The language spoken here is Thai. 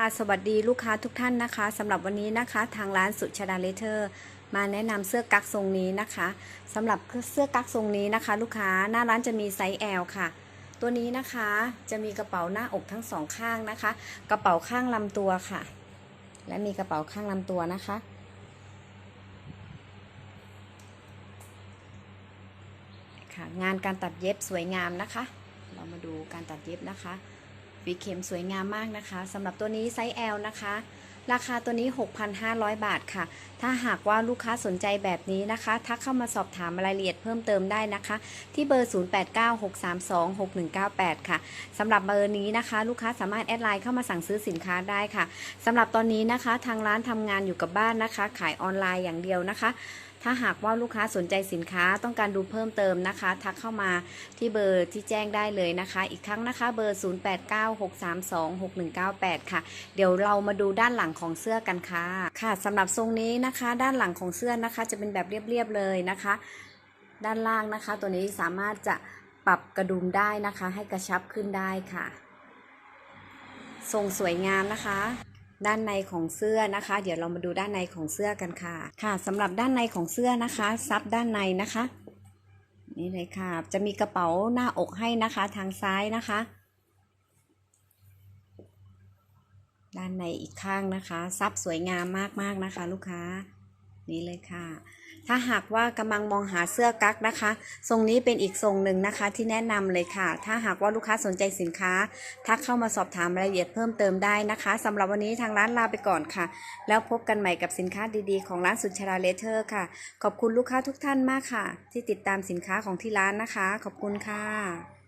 ค่ะสวัสดีลูกค้าทุกท่านนะคะสำหรับวันนี้นะคะทางร้านสุชาดาเลเทอร์ มาแนะนำเสื้อกั๊กทรงนี้นะคะสำหรับเสื้อกั๊กทรงนี้นะคะ ลูกค้าหน้าร้านจะมีไซส์ L ค่ะ ตัวนี้นะคะจะมีกระเป๋าหน้าอกทั้งสองข้างนะคะ กระเป๋าข้างลำตัวค่ะ และมีกระเป๋าข้างลำตัวนะคะ ค่ะงานการตัดเย็บสวยงามนะคะ เรามาดูการตัดเย็บนะคะ วีเข็มสวยงามมากนะคะสำหรับตัวนี้ไซส์ L นะคะ ราคาตัวนี้ 6,500 บาทค่ะ ถ้าหากว่าลูกค้าสนใจแบบนี้นะคะทักเข้ามาสอบถามรายละเอียดเพิ่มเติมได้นะคะ ที่เบอร์ 0896326198 ค่ะสำหรับเบอร์นี้นะคะ ลูกค้าสามารถแอดไลน์เข้ามาสั่งซื้อสินค้าได้ค่ะสำหรับตอนนี้นะคะ ทางร้านทำงานอยู่กับบ้านนะคะ ขายออนไลน์อย่างเดียวนะคะ ถ้าหากว่าลูกค้าสนใจสินค้าต้องการดูเพิ่มเติมนะคะ ทักเข้ามาที่เบอร์ที่แจ้งได้เลยนะคะ อีกครั้งนะคะเบอร์ 0896326198 ค่ะ เดี๋ยวเรามาดูด้านหลังของเสื้อกันค่ะ ค่ะสำหรับทรงนี้นะคะ ด้านหลังของเสื้อนะคะ จะเป็นแบบเรียบๆเลยนะคะ ด้านล่างนะคะ ตัวนี้สามารถจะปรับกระดุมได้นะคะ ให้กระชับขึ้นได้ค่ะ ทรงสวยงามนะคะ ด้านในของเสื้อนะคะ เดี๋ยวเรามาดูด้านในของเสื้อกันค่ะ ค่ะสำหรับด้านในของเสื้อนะคะ ซับด้านในนะคะ นี่เลยค่ะ จะมีกระเป๋าหน้าอกให้นะคะ ทางซ้ายนะคะ ด้านในอีกข้างนะคะ ซับสวยงามมากๆนะคะ ลูกค้า นี่เลยค่ะ ถ้าหากว่ากำลังมองหาเสื้อกั๊กนะคะ ทรงนี้เป็นอีกทรงหนึ่งนะคะที่แนะนำเลยค่ะ ถ้าหากว่าลูกค้าสนใจสินค้าทักเข้ามาสอบถามรายละเอียดเพิ่มเติมได้นะคะสำหรับวันนี้ทางร้านลาไปก่อนค่ะ แล้วพบกันใหม่กับสินค้าดีๆ ของร้านสุชาดาเลเทอร์ค่ะ ขอบคุณลูกค้าทุกท่านมากค่ะ ที่ติดตามสินค้าของที่ร้านนะคะ ขอบคุณค่ะ